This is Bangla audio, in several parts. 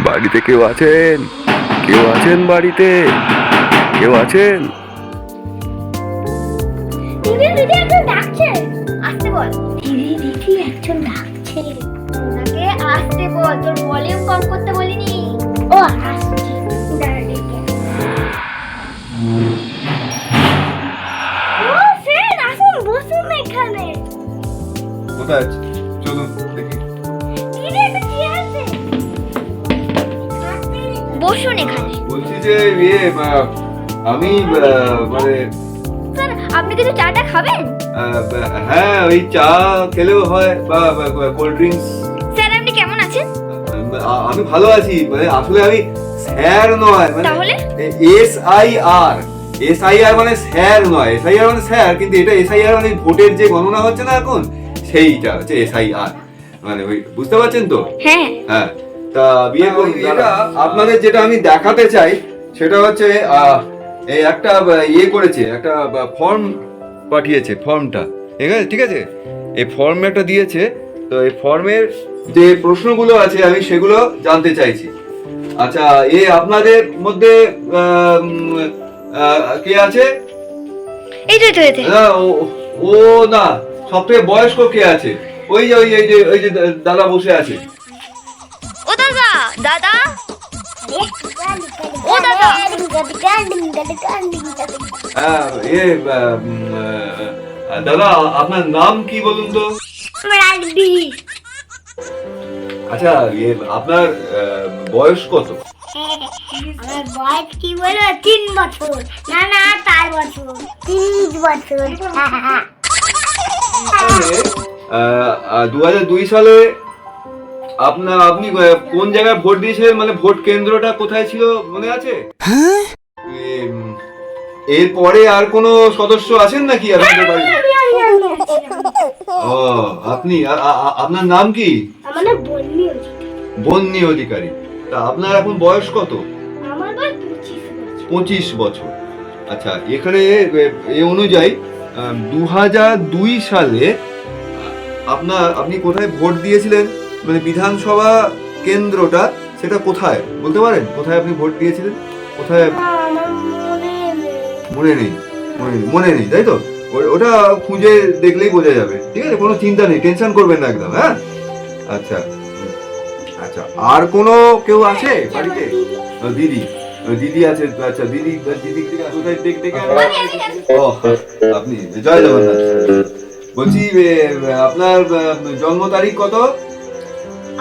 বাড়িতে কেউ আছেন? কেউ আছেন বাড়িতে? কেউ আছেন? একজন ডাকছে। আসতে বল। দিদি দিদি একজন ডাকছে। আসতে বল, তোর বসুন এখানে। বলছি যে ইয়ে আমি মানে স্যার আপনি কিছু চাটা খাবেন? হ্যাঁ ওই চা খেলেও হয় বা কোল্ড ড্রিঙ্কস স্যার আপনি কেমন আছেন? আমি ভালো আছি মানে আসলে আমি স্যার নয় মানে তাহলে? S I R S I R মানে স্যার নয় এস আই আর মানে স্যার কিন্তু এটা এস আই আর মানে ভোটের যে গণনা হচ্ছে না এখন সেইটা হচ্ছে এস আই আর মানে ওই বুঝতে পারছেন তো? হ্যাঁ। হ্যাঁ। তা বিয়ে করি এটা আপনাদের যেটা আমি দেখাতে চাই সেটা হচ্ছে আহ, এই একটা ইয়ে করেছে একটা ফর্ম পাঠিয়েছে ফর্মটা ঠিক আছে ঠিক আছে? এই ফর্ম একটা দিয়েছে তো এই ফর্মের যে প্রশ্নগুলো আছে আমি সেগুলো জানতে চাইছি। আচ্ছা এ আপনাদের মধ্যে আহ, আহ, কে আছে? এই তো এই তো এই তো। না, ও- ও না সব থেকে বয়স্ক কে আছে? ওই যে ওই যে ওই যে দাদা বসে আছে। দাদা? ও দাদা। দাদা আপনার নাম কি বলুন তো? আচ্ছা ইয়ে আপনার বয়স কত? আমার বয়স কি বলো? তিন বছর। না না চার বছর। তিরিশ বছর। দু হাজার দুই সালে আপনার আপনি আহ, কোন জায়গায় ভোট দিয়েছিলেন? মানে ভোট কেন্দ্রটা কোথায় ছিল? মনে আছে? এ, এরপরে আর কোনো সদস্য আছেন নাকি? আপনাদের বাড়ি ও আপনি আ- আ- আ- আপনার নাম কি? আমার না বললি বন্যী অধিকারী। তা আপনার এখন বয়স কত? আমার বয়স পঁচিশ বছর। পঁচিশ বছর। আচ্ছা এখানে এ- এ অনুযায়ী দু হাজার দুই সালে আপনার আপনি কোথায় ভোট দিয়েছিলেন? মানে বিধানসভা কেন্দ্রটা সেটা কোথায়? বলতে পারেন? কোথায় আপনি ভোট দিয়েছিলেন? কোথায় মনে নেই। মনে নেই? মনে নেই তাই তো? ওটা খুঁজে দেখলেই বোঝা যাবে। ঠিক আছে কোনো চিন্তা নেই টেনশন করবেন না একদম হ্যাঁ? আচ্ছা আচ্ছা আর কোনো কেউ আছে বাড়িতে? দিদি দিদি আছে আচ্ছা দিদি দিদি কোথায় দেখ দেখে ও আপনি জয় জগন্নাথ। বলছি আপনার জন্ম তারিখ কত?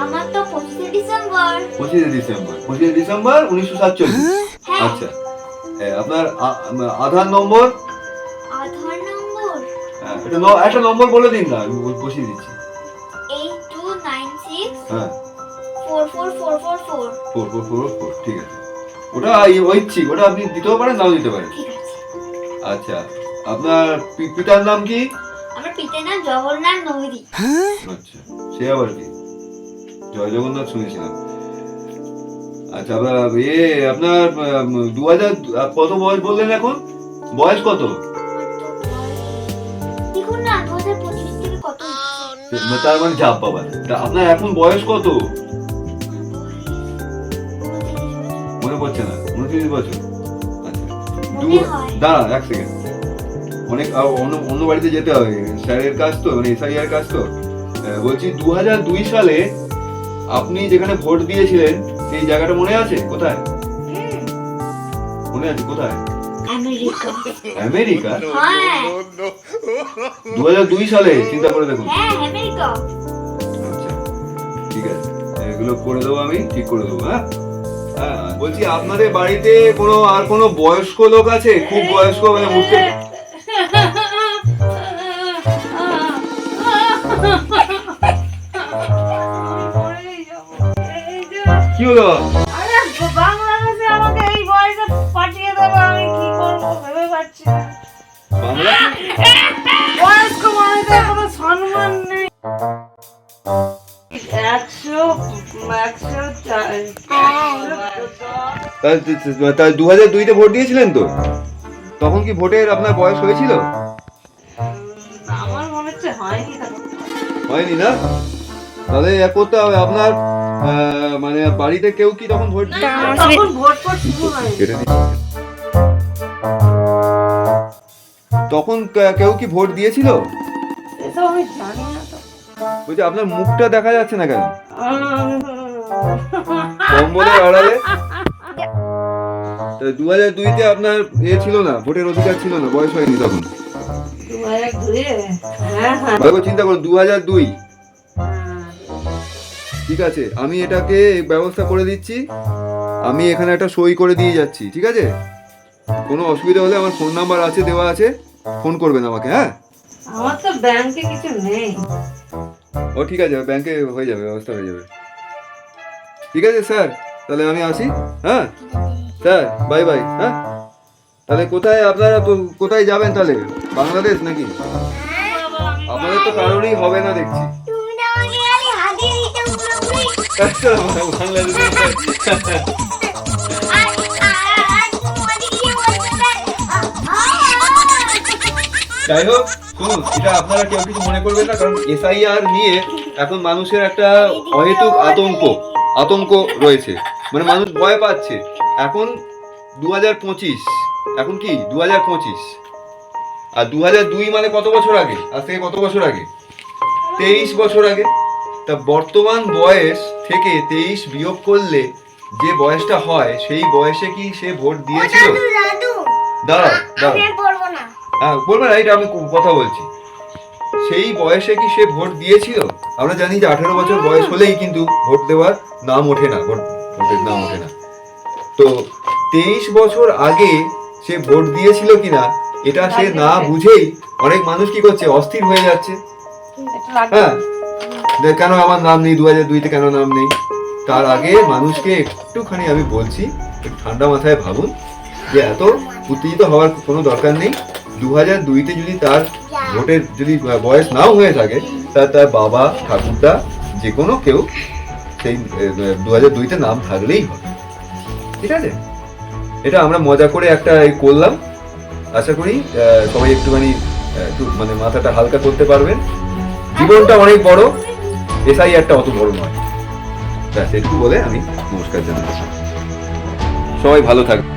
আমার তো 25 ডিসেম্বর। 25 ডিসেম্বর। 25 ডিসেম্বর 1947 হ্যাঁ। হ্যাঁ। আচ্ছা। আপনার আধার নম্বর? আধার নম্বর? হ্যাঁ, এটা একটা নম্বর বলে দিন না আমি বসিয়ে দিচ্ছি। 8296 হ্যাঁ। ঠিক আছে। ওটা ঐচ্ছিক ওটা আপনি দিতেও পারেন নাও দিতে পারেন। আচ্ছা আপনার পিতার নাম কি? আমার পিতার নাম জওহরলাল নহিরি। আচ্ছা সে আবার কি? জয় জগন্নাথ শুনেছিলাম। আচ্ছা ইয়ে আপনার দু হাজার কত বয়স বললেন এখন? বয়স কত? তার মানে চাপ বাবা। তা আপনার এখন বয়স কত? মনে পড়ছে না উনত্রিশ বছর। আচ্ছা দাঁড়া এক সেকেন্ড অনেক অন্য অন্য বাড়িতে যেতে হবে স্যারের কাজ তো মানে এসআইআর কাজ তো। বলছি দু হাজার দুই সালে আপনি যেখানে ভোট দিয়েছিলেন সেই জায়গাটা মনে আছে? কোথায়? মনে আছে? কোথায়? আমেরিকা। আমেরিকা? হ্যাঁ। দু হাজার দুই সালে চিন্তা করে দেখুন। হ্যাঁ আচ্ছা ঠিক আছে। এগুলো করে দেবো আমি ঠিক করে দেবো হ্যাঁ? হ্যাঁ বলছি আপনাদের বাড়িতে কোনো আর কোনো বয়স্ক লোক আছে? খুব বয়স্ক মানে উঠতে কি হলো? আরে বাংলাদেশে আমাকে এই বয়সে পাঠিয়ে দেবে আমি কি করব ভেবে পাচ্ছি না। বাংলা বয়স্ক মানুষের কোনো সম্মান নেই। দু হাজার দুইতে ভোট দিয়েছিলেন তো? তখন কি ভোটের আপনার বয়স হয়েছিল? হয়নি না? তাহলে করতে হবে আপনার মানে বাড়িতে কেউ কি তখন ভোট? তখন ভোট শুরু হয়। তখন কেউ কি ভোট দিয়েছিল? এসব আমি জানি না তো। বলছি আপনার মুখটা দেখা যাচ্ছে না কেন? কম্বলের আড়ালে? দু হাজার দুইতে আপনার এ ছিল না ভোটের অধিকার ছিল না বয়স হয়নি তখন। দু হাজার? হ্যাঁ হ্যাঁ। চিন্তা করুন দু হাজার দুই। ঠিক আছে আমি এটাকে ব্যবস্থা করে দিচ্ছি। আমি এখানে একটা সই করে দিয়ে যাচ্ছি ঠিক আছে? কোনো অসুবিধা হলে আমার ফোন নাম্বার আছে দেওয়া আছে ফোন করবেন আমাকে হ্যাঁ? আমার তো ব্যাংকে কিছু নেই। ও ঠিক আছে ব্যাংকে হয়ে যাবে ব্যবস্থা হয়ে যাবে। ঠিক আছে স্যার তাহলে আমি আসি হ্যাঁ? স্যার বাই বাই হ্যাঁ? তাহলে কোথায় আপনারা কোথায় যাবেন তাহলে? বাংলাদেশ নাকি? আপনাদের তো কারোরই হবে না দেখছি। আর আর আর যাই হোক শুনুন, এটা আপনারা কেউ কিছু মনে করবেন না, কারণ এসআইআর নিয়ে এখন মানুষের একটা অহেতুক আতঙ্ক আতঙ্ক রয়েছে। মানে মানুষ ভয় পাচ্ছে। এখন দু হাজার পঁচিশ, এখন কি? দু হাজার পঁচিশ। আর দু হাজার দুই মানে কত বছর আগে? আজ থেকে কত বছর আগে? তেইশ বছর আগে। তা বর্তমান বয়স থেকে তেইশ বিয়োগ করলে যে বয়সটা হয় সেই বয়সে কি সে ভোট দিয়েছিল? দাঁড়াও দাঁড়াও। হ্যাঁ বলবেন না, এটা আমি কথা বলছি। সেই বয়সে কি সে ভোট দিয়েছিল? আমরা জানি যে আঠেরো বছর বয়স হলেই কিন্তু ভোট দেওয়ার নাম ওঠে না ভোট ভোটের নাম ওঠে না। তো তেইশ বছর আগে সে ভোট দিয়েছিল কিনা এটা সে না বুঝেই অনেক মানুষ কি করছে অস্থির হয়ে যাচ্ছে। হ্যাঁ কেন আমার নাম নেই? দু হাজার দুইতে কেন নাম নেই? তার আগে মানুষকে একটুখানি আমি বলছি, একটু ঠান্ডা মাথায় ভাবুন যে এত উত্তেজিত হওয়ার কোনো দরকার নেই। দু হাজার দুইতে যদি তার ভোটের যদি বয়স নাও হয়ে থাকে, তা তার বাবা, ঠাকুরদা যে কোনো কেউ সেই দু হাজার দুইতে নাম থাকলেই হবে। ঠিক আছে? এটা আমরা মজা করে একটা করলাম। আশা করি সবাই একটুখানি একটু মানে মাথাটা হালকা করতে পারবেন। জীবনটা অনেক বড় এসআই একটা অত বড় নয়। ব্যাস একটু বলে আমি নমস্কার জানাচ্ছি। সবাই ভালো থাকবে